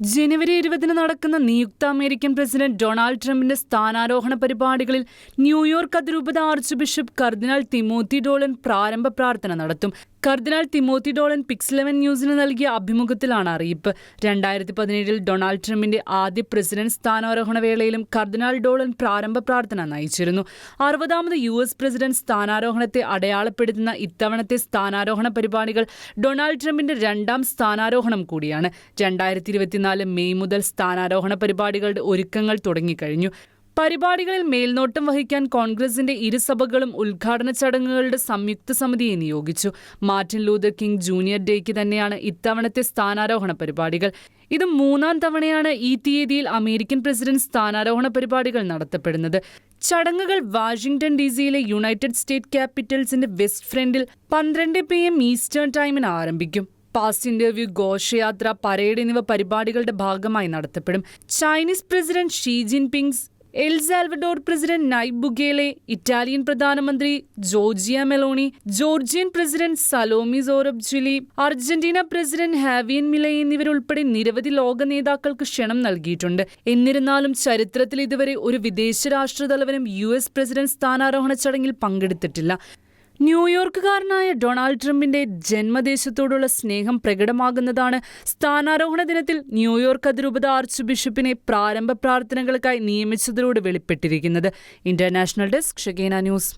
ജനുവരി ഇരുപതിന് നടക്കുന്ന നിയുക്ത അമേരിക്കൻ പ്രസിഡന്റ് ഡൊണാൾഡ് ട്രംപിന്റെ സ്ഥാനാരോഹണ പരിപാടികളിൽ ന്യൂയോർക്ക് അതിരൂപത ആർച്ച് ബിഷപ്പ് കർദിനാൾ തിമോത്തി ഡോളൻ പ്രാരംഭ പ്രാർത്ഥന നടത്തും. കർദിനാൾ തിമോത്തി ഡോളൻ പിക്സ് ലെവൻ ന്യൂസിന് നൽകിയ അഭിമുഖത്തിലാണ് അറിയിപ്പ്. രണ്ടായിരത്തി പതിനേഴിൽ ഡൊണാൾഡ് ട്രംപിന്റെ ആദ്യ പ്രസിഡന്റ് സ്ഥാനാരോഹണ വേളയിലും കർദിനാൾ ഡോളൻ പ്രാരംഭ പ്രാർത്ഥന നയിച്ചിരുന്നു. അറുപതാമത് യു എസ് പ്രസിഡന്റ് സ്ഥാനാരോഹണത്തെ അടയാളപ്പെടുത്തുന്ന ഇത്തവണത്തെ സ്ഥാനാരോഹണ പരിപാടികൾ ഡൊണാൾഡ് ട്രംപിന്റെ രണ്ടാം സ്ഥാനാരോഹണം കൂടിയാണ്. രണ്ടായിരത്തി ഇരുപത്തിനാല് മെയ് മുതൽ സ്ഥാനാരോഹണ പരിപാടികളുടെ ഒരുക്കങ്ങൾ തുടങ്ങിക്കഴിഞ്ഞു. പരിപാടികളിൽ മേൽനോട്ടം വഹിക്കാൻ കോൺഗ്രസിന്റെ ഇരുസഭകളും ഉദ്ഘാടന ചടങ്ങുകളുടെ സംയുക്ത സമിതിയെ നിയോഗിച്ചു. മാർട്ടിൻ ലൂതർ കിങ് ജൂനിയർ ഡേക്ക് തന്നെയാണ് ഇത്തവണത്തെ സ്ഥാനാരോഹണ പരിപാടികൾ. ഇത് മൂന്നാം തവണയാണ് ഈ തീയതിയിൽ അമേരിക്കൻ പ്രസിഡന്റ് സ്ഥാനാരോഹണ പരിപാടികൾ നടത്തപ്പെടുന്നത്. ചടങ്ങുകൾ വാഷിംഗ്ടൺ ഡി സിയിലെ യുണൈറ്റഡ് സ്റ്റേറ്റ് ക്യാപിറ്റൽസിന്റെ വെസ്റ്റ് ഫ്രണ്ടിൽ പന്ത്രണ്ട് പി എം ഈസ്റ്റേൺ ടൈമിന് ആരംഭിക്കും. പാസ്റ്റ് ഇന്റർവ്യൂ ഘോഷയാത്ര പരേഡ് എന്നിവ പരിപാടികളുടെ ഭാഗമായി നടത്തപ്പെടും. Chinese president Xi Jinping's El Salvador president Nayib Bukele Italian പ്രധാനമന്ത്രി Giorgia Meloni Georgian president Salome Zourabichvili Argentina president ഹാവിയൻ Milei എന്നിവരുൾപ്പെടെ നിരവധി ലോക നേതാക്കൾക്ക് ക്ഷണം നൽകിയിട്ടുണ്ട്. എന്നിരുന്നാലും ചരിത്രത്തിൽ ഇതുവരെ ഒരു വിദേശ രാഷ്ട്രതലവനും യു എസ് പ്രസിഡന്റ് സ്ഥാനാരോഹണ ചടങ്ങിൽ പങ്കെടുത്തിട്ടില്ല. ന്യൂയോർക്കുകാരനായ ഡൊണാൾഡ് ട്രംപിന്റെ ജന്മദേശത്തോടുള്ള സ്നേഹം പ്രകടമാകുന്നതാണ് സ്ഥാനാരോഹണ ദിനത്തിൽ ന്യൂയോർക്ക് അതിരൂപത ആർച്ച് ബിഷപ്പിനെ പ്രാരംഭ പ്രാർത്ഥനകൾക്കായി നിയമിച്ചതിലൂടെ വെളിപ്പെട്ടിരിക്കുന്നത്. ഇന്റർനാഷണൽ ഡെസ്ക് ഷഗേന ന്യൂസ്.